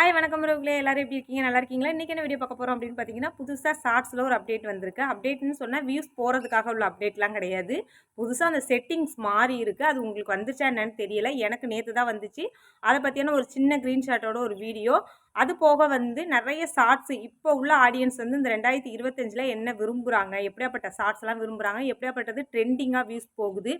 Hi வணக்கம் உறவுகளே. எல்லாரும் எப்படி இருக்கீங்க? நல்லா இருக்கீங்களா? இன்றைக்கி என்ன வீடியோ பார்க்க போகிறோம் அப்படின்னு பார்த்தீங்கன்னா புதுசாக ஷார்ட்ஸில் ஒரு அப்டேட் வந்திருக்கு. அப்டேட்னு சொன்னால் வியூஸ் போகிறதுக்காக உள்ள அப்டேட்லாம் கிடையாது. புதுசாக அந்த செட்டிங்ஸ் மாறி இருக்குது அது உங்களுக்கு வந்துச்சா என்னன்னு தெரியல. எனக்கு நேற்று தான் வந்துச்சு. அதை பற்றியான ஒரு சின்ன க்ரீன்ஷாட்டோட ஒரு வீடியோ அது போக வந்து நிறைய ஷார்ட்ஸ் இப்போ உள்ள ஆடியன்ஸ் வந்து இந்த ரெண்டாயிரத்தி இருபத்தஞ்சில் என்ன விரும்புகிறாங்க எப்படியாப்பட்ட ஷார்ட்ஸ்லாம் விரும்புகிறாங்க எப்படியாப்பட்டது ட்ரெண்டிங்காக வியூஸ் போகுது?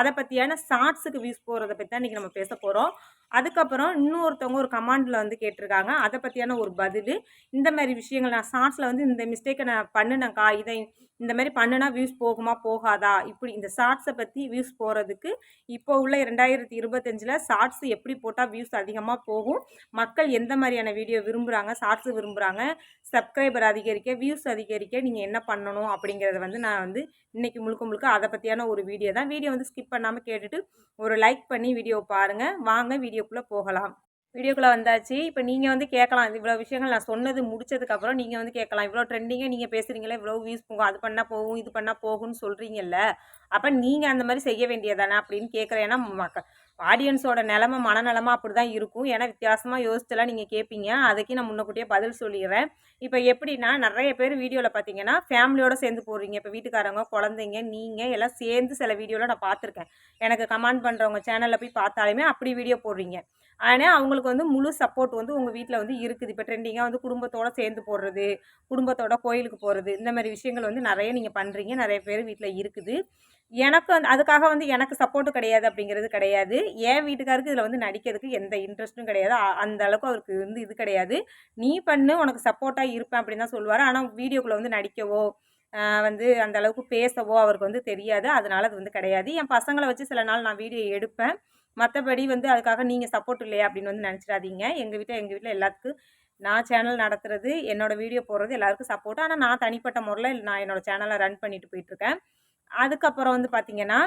அதை பற்றியான ஷார்ட்ஸுக்கு வியூஸ் போகிறத பற்றி தான் இன்றைக்கி நம்ம பேச போகிறோம் அதுக்கப்புறம் இன்னொருத்தவங்க ஒரு கமாண்டில் வந்து கேட்டிருக்காங்க. அதை பற்றியான ஒரு பதில். இந்த மாதிரி விஷயங்கள் நான் ஷார்ட்ஸில் வந்து இந்த மிஸ்டேக்கை நான் பண்ணினேங்க்கா இதை இந்த மாதிரி பண்ணுனா வியூஸ் போகுமா போகாதா? இப்படி இந்த ஷார்ட்ஸை பற்றி வியூஸ் போகிறதுக்கு இப்போ உள்ள ரெண்டாயிரத்தி இருபத்தஞ்சில் ஷார்ட்ஸ் எப்படி போட்டால் வியூஸ் அதிகமாக போகும்? மக்கள் எந்த மாதிரியான வீடியோ விரும்புகிறாங்க ஷார்ட்ஸ் விரும்புகிறாங்க சப்ஸ்கிரைபர் அதிகரிக்க வியூஸ் அதிகரிக்க நீங்கள் என்ன பண்ணணும் அப்படிங்கிறத வந்து நான் வந்து இன்றைக்கி முழுக்க முழுக்க அதை பற்றியான ஒரு வீடியோ தான். வீடியோ வந்து ஸ்கிப் பண்ணாமல் கேட்டுட்டு ஒரு லைக் பண்ணி வீடியோ பாருங்கள் வாங்க வீடியோக்குள்ளே போகலாம். வீடியோக்குள்ளே வந்தாச்சு. இப்போ நீங்கள் வந்து கேட்கலாம். இவ்வளோ விஷயங்கள் நான் சொன்னது முடிச்சதுக்கப்புறம் நீங்கள் வந்து கேட்கலாம். இவ்வளோ ட்ரெண்டிங்காக நீங்கள் பேசுகிறீங்களே இவ்வளோ வியூஸ் போகும். அது பண்ணால் போகும் இது பண்ணால் போகும்னு சொல்கிறீங்கல்ல அப்போ நீங்கள் அந்த மாதிரி செய்ய வேண்டியதானே அப்படின்னு கேட்குறேன். ஏன்னா ஆடியன்ஸோட நிலமை மனநிலமை அப்படி தான் இருக்கும். ஏன்னா வித்தியாசமாக யோசிச்செல்லாம் நீங்கள் கேட்பீங்க அதுக்கு நான் முன்னக்கூட்டியே பதில் சொல்லிடுறேன். இப்போ எப்படின்னா நிறைய பேர் வீடியோவில் பார்த்தீங்கன்னா ஃபேமிலியோடு சேர்ந்து போடுறீங்க இப்போ வீட்டுக்காரங்க குழந்தைங்க நீங்கள் எல்லாம் சேர்ந்து சில வீடியோவில் நான் பார்த்துருக்கேன் எனக்கு கமெண்ட் பண்ணுறவங்க சேனலில் போய் பார்த்தாலுமே அப்படி வீடியோ போடுறீங்க. ஆனால் அவங்களுக்கு வந்து முழு சப்போர்ட் வந்து உங்கள் வீட்டில் வந்து இருக்குது. இப்போ ட்ரெண்டிங்காக வந்து குடும்பத்தோடு சேர்ந்து போடுறது குடும்பத்தோட கோயிலுக்கு போகிறது இந்த மாதிரி விஷயங்கள் வந்து நிறைய நீங்கள் பண்ணுறீங்க நிறைய பேர் வீட்டில் இருக்குது. எனக்கு வந்து அதுக்காக வந்து எனக்கு சப்போர்ட்டு கிடையாது அப்படிங்கிறது கிடையாது. என் வீட்டுக்காருக்கு இதில் வந்து நடிக்கிறதுக்கு எந்த இன்ட்ரெஸ்ட்டும் கிடையாது. அந்த அளவுக்கு அவருக்கு வந்து இது கிடையாது. நீ பண்ணு உனக்கு சப்போர்ட்டாக இருப்பேன் அப்படின்னு தான் சொல்லுவார். ஆனால் வீடியோக்குள்ளே வந்து நடிக்கவோ வந்து அந்த அளவுக்கு பேசவோ அவருக்கு வந்து தெரியாது. அதனால் அது வந்து கிடையாது. என் பசங்களை வச்சு சில நாள் நான் வீடியோ எடுப்பேன். மற்றபடி வந்து அதுக்காக நீங்கள் சப்போர்ட் இல்லையா அப்படின்னு வந்து நினச்சிடாதீங்க. எங்கள் வீட்டில் எங்கள் வீட்டில் எல்லாத்துக்கும் நான் சேனல் நடத்துறது என்னோடய வீடியோ போடுறது எல்லாருக்கும் சப்போர்ட் ஆனால் நான் தனிப்பட்ட முறையில் நான் என்னோடய சேனலை ரன் பண்ணிட்டு போயிட்டுருக்கேன் அதுக்கப்புறம் வந்து பார்த்திங்கன்னா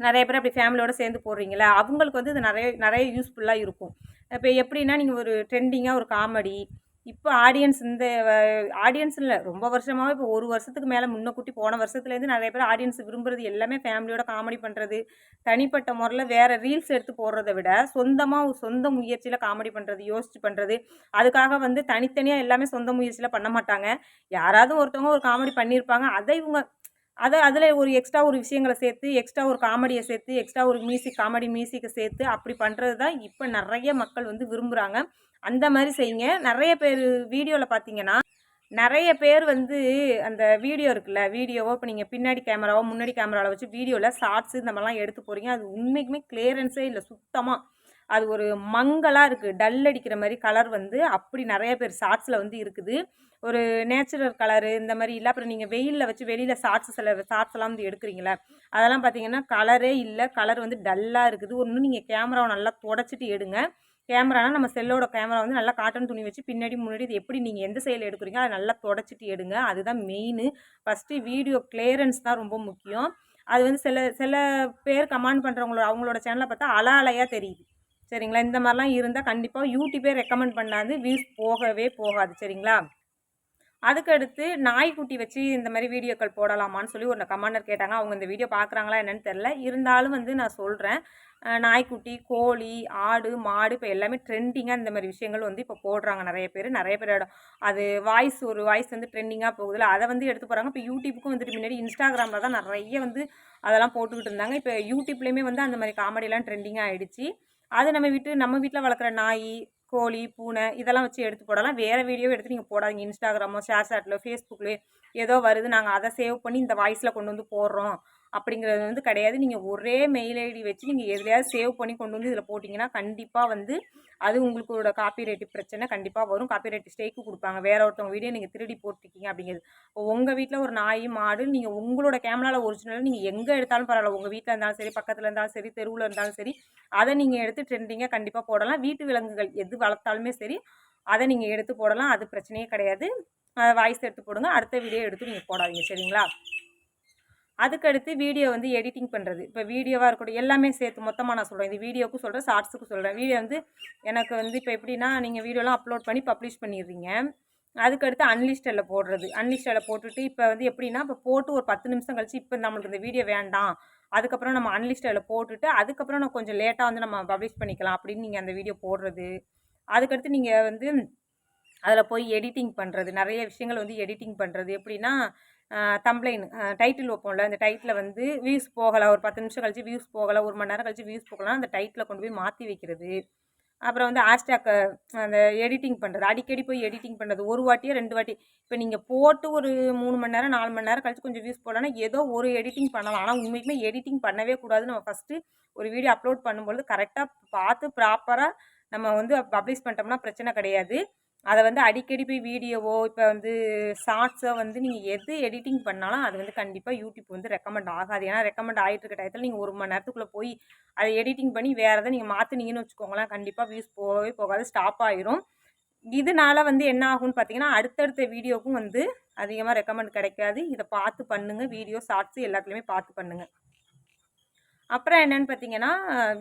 நிறைய பேர் அப்படி ஃபேமிலியோடு சேர்ந்து போடுறீங்களா அவங்களுக்கு வந்து இது நிறைய நிறைய யூஸ்ஃபுல்லாக இருக்கும். இப்போ எப்படின்னா நீங்கள் ஒரு ட்ரெண்டிங்காக ஒரு காமெடி இப்போ ஆடியன்ஸ் இந்த ஆடியன்ஸ் இல்லை ரொம்ப வருஷமாகவே இப்போ ஒரு வருஷத்துக்கு மேலே முன்னக்கூட்டி போன வருஷத்துலேருந்து நிறைய பேர் ஆடியன்ஸ் விரும்புறது எல்லாமே ஃபேமிலியோட காமெடி பண்ணுறது தனிப்பட்ட முறையில் வேறு ரீல்ஸ் எடுத்து போடுறத விட சொந்தமாக சொந்த முயற்சியில் காமெடி பண்ணுறது யோசிச்சு பண்ணுறது அதுக்காக வந்து தனித்தனியாக எல்லாமே சொந்த முயற்சியில் பண்ண மாட்டாங்க. யாராவது ஒருத்தவங்க ஒரு காமெடி பண்ணியிருப்பாங்க அதை இவங்க அதை அதில் ஒரு எக்ஸ்ட்ரா ஒரு விஷயங்களை சேர்த்து எக்ஸ்ட்ரா ஒரு காமெடியை சேர்த்து எக்ஸ்ட்ரா ஒரு மியூசிக் காமெடி மியூசிக்கை சேர்த்து அப்படி பண்ணுறது தான் இப்போ நிறைய மக்கள் வந்து விரும்புகிறாங்க அந்த மாதிரி செய்யுங்க. நிறைய பேர் வீடியோவில் பார்த்தீங்கன்னா நிறைய பேர் வந்து அந்த வீடியோ இருக்குல்ல வீடியோவோ இப்போ நீங்கள் பின்னாடி கேமராவோ முன்னாடி கேமராவில் வச்சு வீடியோவில் ஷார்ட்ஸ் இந்த மாதிரிலாம் எடுத்து போகிறீங்க அது உண்மைக்குமே கிளியரன்ஸே இல்லை சுத்தமாக அது ஒரு மங்கலாக இருக்குது டல் அடிக்கிற மாதிரி கலர் வந்து அப்படி நிறைய பேர் ஷார்ட்ஸில் வந்து இருக்குது. ஒரு நேச்சுரல் கலரு இந்த மாதிரி இல்லை. அப்புறம் நீங்கள் வெயிலில் வச்சு வெளியில் ஷார்ட்ஸ் சில ஷார்ட்ஸ்லாம் வந்து எடுக்கிறீங்களே அதெல்லாம் பார்த்தீங்கன்னா கலரே இல்லை. கலர் வந்து டல்லாக இருக்குது. ஒன்று நீங்கள் கேமராவை நல்லா தொடச்சிட்டு எடுங்க. கேமரானா நம்ம செல்லோட கேமரா வந்து நல்லா காட்டன் துணி வச்சு பின்னாடி முன்னாடி இது எப்படி நீங்கள் எந்த சைடில் எடுக்கிறீங்க அதை நல்லா தொடச்சிட்டு எடுங்க. அதுதான் மெயின் ஃபஸ்ட்டு வீடியோ கிளியரன்ஸ் தான் ரொம்ப முக்கியம். அது வந்து சில சில பேர் கமெண்ட் பண்ணுறவங்களோட அவங்களோட சேனலை பார்த்தா அல அலையாக தெரியுது. சரிங்களா? இந்த மாதிரிலாம் இருந்தால் கண்டிப்பாக யூடியூபே ரெக்கமெண்ட் பண்ணாது. வியூஸ் போகவே போகாது. சரிங்களா? அதுக்கடுத்து நாய்க்குட்டி வச்சு இந்த மாதிரி வீடியோக்கள் போடலாமான்னு சொல்லி ஒரு கமாண்டர் கேட்டாங்க. அவங்க இந்த வீடியோ பார்க்குறாங்களா என்னன்னு தெரில இருந்தாலும் வந்து நான் சொல்கிறேன் நாய்க்குட்டி கோழி ஆடு மாடு இப்போ எல்லாமே ட்ரெண்டிங்காக இந்த மாதிரி விஷயங்கள் வந்து இப்போ போடுறாங்க நிறைய பேர். நிறைய பேர் அது வாய்ஸ் ஒரு வாய்ஸ் வந்து ட்ரெண்டிங்காக போகுதுல அதை வந்து எடுத்து போகிறாங்க இப்போ யூடியூப்புக்கும் வந்துட்டு முன்னாடி இன்ஸ்டாகிராமில் தான் நிறைய வந்து அதெல்லாம் போட்டுக்கிட்டு இருந்தாங்க. இப்போ யூடியூப்லேயுமே வந்து அந்த மாதிரி காமெடியெலாம் ட்ரெண்டிங்காக ஆகிடுச்சு அது நம்ம வீட்டு நம்ம வீட்டில் வளர்க்குற நாய் கோழி பூனை இதெல்லாம் வச்சு எடுத்து போடலாம். வேறு வீடியோவை எடுத்து நீங்கள் போடாதீங்க. இன்ஸ்டாகிராமோ ஷேர் சாட்டில் ஃபேஸ்புக்கில் ஏதோ வருது. நாங்கள் அதை சேவ் பண்ணி இந்த வாய்ஸில் கொண்டு வந்து போடுறோம். அப்படிங்கிறது வந்து கிடையாது. நீங்கள் ஒரே மெயில் ஐடி வச்சு நீங்கள் எதுலையாவது சேவ் பண்ணி கொண்டு வந்து இதில் போட்டிங்கன்னா கண்டிப்பாக வந்து அது உங்களுக்கோட காப்பி ரேட்டு பிரச்சனை கண்டிப்பாக வரும். காப்பி ரேட்டு ஸ்டேக்கு கொடுப்பாங்க. வேற ஒருத்தவங்க வீடியோ நீங்கள் திருடி போட்டிருக்கீங்க அப்படிங்கிறது. இப்போ உங்கள் வீட்டில் ஒரு நாய் மாடு நீங்கள் உங்களோட கேமராவில் ஒரிஜினலாக நீங்கள் எங்கே எடுத்தாலும் பரவாயில்ல. உங்கள் வீட்டில் இருந்தாலும் சரி பக்கத்தில் இருந்தாலும் சரி தெருவில் இருந்தாலும் சரி அதை நீங்கள் எடுத்து ட்ரெண்டிங்காக கண்டிப்பாக போடலாம். வீட்டு விலங்குகள் எது வளர்த்தாலுமே சரி அதை நீங்கள் எடுத்து போடலாம். அது பிரச்சனையே கிடையாது. வாய்ஸ் எடுத்து போடுங்க. அடுத்த வீடியோ எடுத்து நீங்கள் போடாதீங்க. சரிங்களா? அதுக்கடுத்து வீடியோ வந்து எடிட்டிங் பண்ணுறது இப்போ வீடியோவாக இருக்கட்டும் எல்லாமே சேர்த்து மொத்தமாக நான் சொல்கிறேன் இது வீடியோக்கும் சொல்கிறேன் ஷார்ட்ஸுக்கும் சொல்கிறேன் வீடியோ வந்து எனக்கு வந்து இப்போ எப்படின்னா நீங்கள் வீடியோலாம் அப்லோட் பண்ணி பப்ளிஷ் பண்ணிடுறீங்க. அதுக்கடுத்து அன்லிஸ்டில் போடுறது. அன்லிஸ்டில் போட்டுட்டு இப்போ வந்து எப்படின்னா இப்போ போட்டு ஒரு பத்து நிமிஷம் கழிச்சு இப்போ நம்மளுக்கு இந்த வீடியோ வேண்டாம். அதுக்கப்புறம் நம்ம அன்லிஸ்டில் போட்டுட்டு அதுக்கப்புறம் நான் கொஞ்சம் லேட்டாக வந்து நம்ம பப்ளிஷ் பண்ணிக்கலாம் அப்படின்னு நீங்கள் அந்த வீடியோ போடுறது. அதுக்கடுத்து நீங்கள் வந்து அதில் போய் எடிட்டிங் பண்ணுறது நிறைய விஷயங்கள் வந்து எடிட்டிங் பண்ணுறது எப்படின்னா தம்ப்ளைன் டைட்டில் வைப்போம்ல அந்த டைட்டில் வந்து வியூஸ் போகலை ஒரு பத்து நிமிஷம் கழிச்சு வியூஸ் போகலை ஒரு மணி நேரம் கழிச்சு வியூஸ் போகலாம். அந்த டைட்டில் கொண்டு போய் மாற்றி வைக்கிறது. அப்புறம் வந்து ஹேஷ்டேக்கை அந்த எடிட்டிங் பண்ணுறது அடிக்கடி போய் எடிட்டிங் பண்ணுறது ஒரு வாட்டியோ ரெண்டு வாட்டி. இப்போ நீங்கள் போட்டு ஒரு மூணு மணி நேரம் நாலு மணி நேரம் கழிச்சு கொஞ்சம் வியூஸ் போடலாம்னா ஏதோ ஒரு எடிட்டிங் பண்ணலாம். ஆனால் உண்மைக்குமே எடிட்டிங் பண்ணவே கூடாது நம்ம ஃபஸ்ட்டு ஒரு வீடியோ அப்லோட் பண்ணும்பொழுது கரெக்டாக பார்த்து ப்ராப்பராக நம்ம வந்து பப்ளிஷ் பண்ணிட்டோம்னா பிரச்சனை கிடையாது. அதை வந்து அடிக்கடி போய் வீடியோவோ இப்போ வந்து ஷார்ட்ஸோ வந்து நீங்கள் எது எடிட்டிங் பண்ணாலும் அது வந்து கண்டிப்பாக யூடியூப் வந்து ரெக்கமெண்ட் ஆகாது. ஏன்னா ரெக்கமெண்ட் ஆகிட்டு இருக்க டயத்தில் நீங்கள் ஒரு மணி நேரத்துக்குள்ளே போய் அதை எடிட்டிங் பண்ணி வேறு எதை நீங்கள் மாற்றினீங்கன்னு வச்சுக்கோங்களேன் கண்டிப்பாக வியூஸ் போகவே போகாது ஸ்டாப் ஆயிரும். இதனால வந்து என்ன ஆகும்னு பார்த்தீங்கன்னா அடுத்தடுத்த வீடியோக்கும் வந்து அதிகமாக ரெக்கமெண்ட் கிடைக்காது. இதை பார்த்து பண்ணுங்கள் வீடியோ ஷார்ட்ஸு எல்லாத்துலேயுமே பார்த்து பண்ணுங்கள் அப்புறம் என்னென்னு பார்த்தீங்கன்னா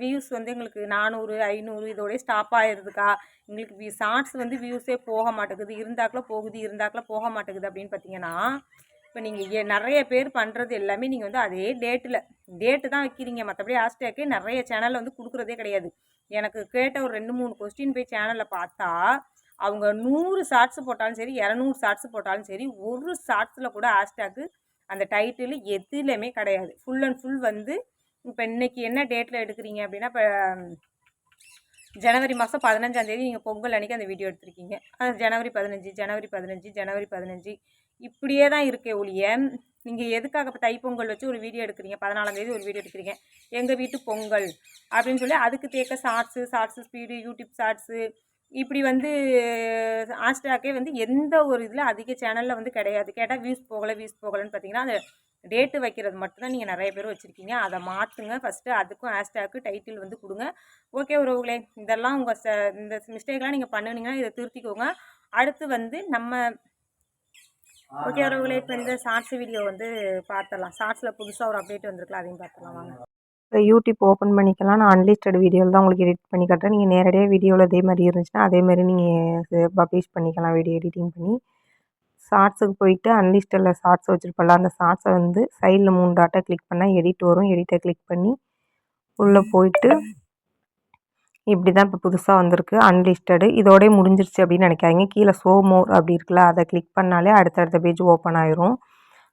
வியூஸ் வந்து எங்களுக்கு நானூறு ஐநூறு இதோடய ஸ்டாப் ஆயிடுதுக்கா எங்களுக்கு வி ஷார்ட்ஸ் வந்து வியூஸே போக மாட்டேங்குது. இருந்தாக்கில் போகுது இருந்தாக்கில் போக மாட்டேங்குது அப்படின்னு பார்த்தீங்கன்னா இப்போ நீங்கள் நிறைய பேர் பண்ணுறது எல்லாமே நீங்கள் வந்து அதே டேட்டில் டேட்டு தான் வைக்கிறீங்க. மற்றபடி ஹேஷ்டேக்கே நிறைய சேனலில் வந்து கொடுக்குறதே கிடையாது. எனக்கு கேட்ட ஒரு ரெண்டு மூணு கொஸ்டின் போய் சேனலில் பார்த்தா அவங்க நூறு ஷார்ட்ஸ் போட்டாலும் சரி இரநூறு ஷார்ட்ஸ் போட்டாலும் சரி ஒரு ஷார்ட்ஸில் கூட ஹேஷ்டேக்கு அந்த டைட்டில் எதுலேயுமே கிடையாது. ஃபுல் அண்ட் ஃபுல் வந்து இப்போ இன்றைக்கி என்ன டேட்டில் எடுக்கிறீங்க அப்படின்னா இப்போ ஜனவரி மாதம் பதினஞ்சாந்தேதி நீங்கள் பொங்கல் அன்றைக்கி அந்த வீடியோ எடுத்திருக்கீங்க. அது ஜனவரி பதினஞ்சு ஜனவரி பதினஞ்சு ஜனவரி பதினஞ்சு. இப்படியே தான் இருக்கே ஒழிய நீங்கள் எதுக்காக இப்போ தைப்பொங்கல் வச்சு ஒரு வீடியோ எடுக்கிறீங்க? பதினாலாந்தேதி ஒரு வீடியோ எடுக்கிறீங்க எங்கள் வீட்டு பொங்கல் அப்படின்னு சொல்லி அதுக்கு தேக்க shorts shorts speed YouTube shorts இப்படி வந்து ஹேஷ்டேக்கே வந்து எந்த ஒரு இதில் அதிக சேனலில் வந்து கிடையாது. கேட்டால் வியூஸ் போகலை வியூஸ் போகலைன்னு பார்த்தீங்கன்னா அது டேட்டு வைக்கிறது மட்டும்தான் நீங்கள் நிறைய பேர் வச்சுருக்கீங்க. அதை மாற்றுங்க ஃபஸ்ட்டு அதுக்கும் ஹேஷ்டேக்கு டைட்டில் வந்து கொடுங்க. ஓகே உறவுகளே இதெல்லாம் உங்கள் ச இந்த மிஸ்டேக்லாம் நீங்கள் பண்ணுனீங்கன்னா இதை திருத்திக்கோங்க. அடுத்து வந்து நம்ம ஓகே உறவுகளே இப்போ இந்த ஷார்ட்ஸ் வீடியோ வந்து பார்த்துடலாம். ஷார்ட்ஸில் புதுசாக ஒரு அப்டேட் வந்திருக்கலாம் அதையும் பார்த்துடலாம். வாங்க. இப்போ யூடியூப் ஓப்பன் பண்ணிக்கலாம். நான் அன்லிஸ்டட் வீடியோவில் தான் உங்களுக்கு எடிட் பண்ணி காட்டுறேன். நீங்கள் நேரடியாக வீடியோவில் அதே மாதிரி இருந்துச்சுன்னா அதே மாதிரி நீங்கள் பப்ளிஷ் பண்ணிக்கலாம் வீடியோ எடிட்டிங் பண்ணி. ஷார்ட்ஸுக்கு போயிட்டு அன்லிஸ்டில் ஷார்ட்ஸ் வச்சுருப்பல அந்த ஷார்ட்ஸை வந்து சைடில் மூணு டாட்டை கிளிக் பண்ணால் எடிட் வரும். எடிட்டை கிளிக் பண்ணி உள்ளே போயிட்டு இப்படி தான் இப்போ புதுசாக வந்திருக்கு. அன்லிஸ்டடு இதோடய முடிஞ்சிருச்சு அப்படின்னு நினைக்காதீங்க. கீழே ஷோ மோர் அப்படி இருக்குல்ல அதை கிளிக் பண்ணாலே அடுத்தடுத்த பேஜ் ஓப்பன் ஆயிரும்.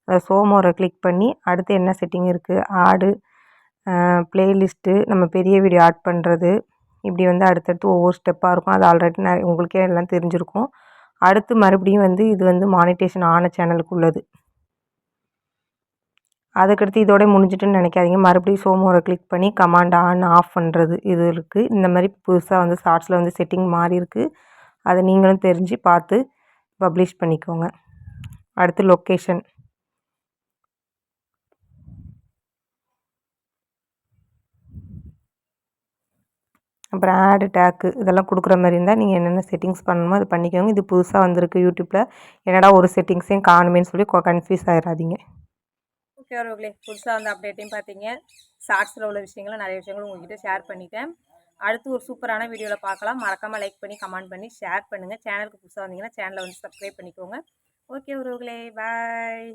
அதை ஷோ மோரை கிளிக் பண்ணி அடுத்து என்ன செட்டிங் இருக்குது ஆடு ப்ளேலிஸ்ட்டு நம்ம பெரிய வீடியோ ஆட் பண்ணுறது இப்படி வந்து அடுத்தடுத்து ஒவ்வொரு ஸ்டெப்பாக இருக்கும். அது ஆல்ரெடி நான் உங்களுக்கே எல்லாம் தெரிஞ்சிருக்கும். அடுத்து மறுபடியும் வந்து இது வந்து மானிட்டேஷன் ஆன சேனலுக்கு உள்ளது. அதுக்கடுத்து இதோட முடிஞ்சிட்டுன்னு நினைக்காதீங்க. மறுபடியும் சோமோரை கிளிக் பண்ணி கமாண்ட் ஆன் ஆஃப் பண்ணுறது இது இருக்குது இந்த மாதிரி புதுசாக வந்து ஷார்ட்ஸில் வந்து செட்டிங் மாறி இருக்குது அதை நீங்களும் தெரிஞ்சு பார்த்து பப்ளிஷ் பண்ணிக்கோங்க. அடுத்து லொக்கேஷன் அப்புறம் ஆடு டேக்கு இதெல்லாம் கொடுக்குற மாதிரி இருந்தால் நீங்கள் என்னென்ன செட்டிங்ஸ் பண்ணணுமோ அது பண்ணிக்கோங்க. இது புதுசாக வந்திருக்கு யூடியூப்பில் என்னடா ஒரு செட்டிங்ஸையும் காணுமேன்னு சொல்லி கன்ஃபியூஸ் ஆகிடாதீங்க ஓகே வரவங்களே புதுசாக வந்து அப்டேட்டையும் பார்த்தீங்க ஷார்ட்ஸில் உள்ள விஷயங்களும் நிறைய விஷயங்களும் உங்கள்கிட்ட ஷேர் பண்ணிட்டேன். அடுத்து ஒரு சூப்பரான வீடியோவில் பார்க்கலாம் மறக்காமல் லைக் பண்ணி கமெண்ட் பண்ணி ஷேர் பண்ணுங்கள் சேனலுக்கு புதுசாக வந்தீங்கன்னா சேனலை வந்து சப்ஸ்கிரைப் பண்ணிக்கோங்க. ஓகே உறவுகளே பாய்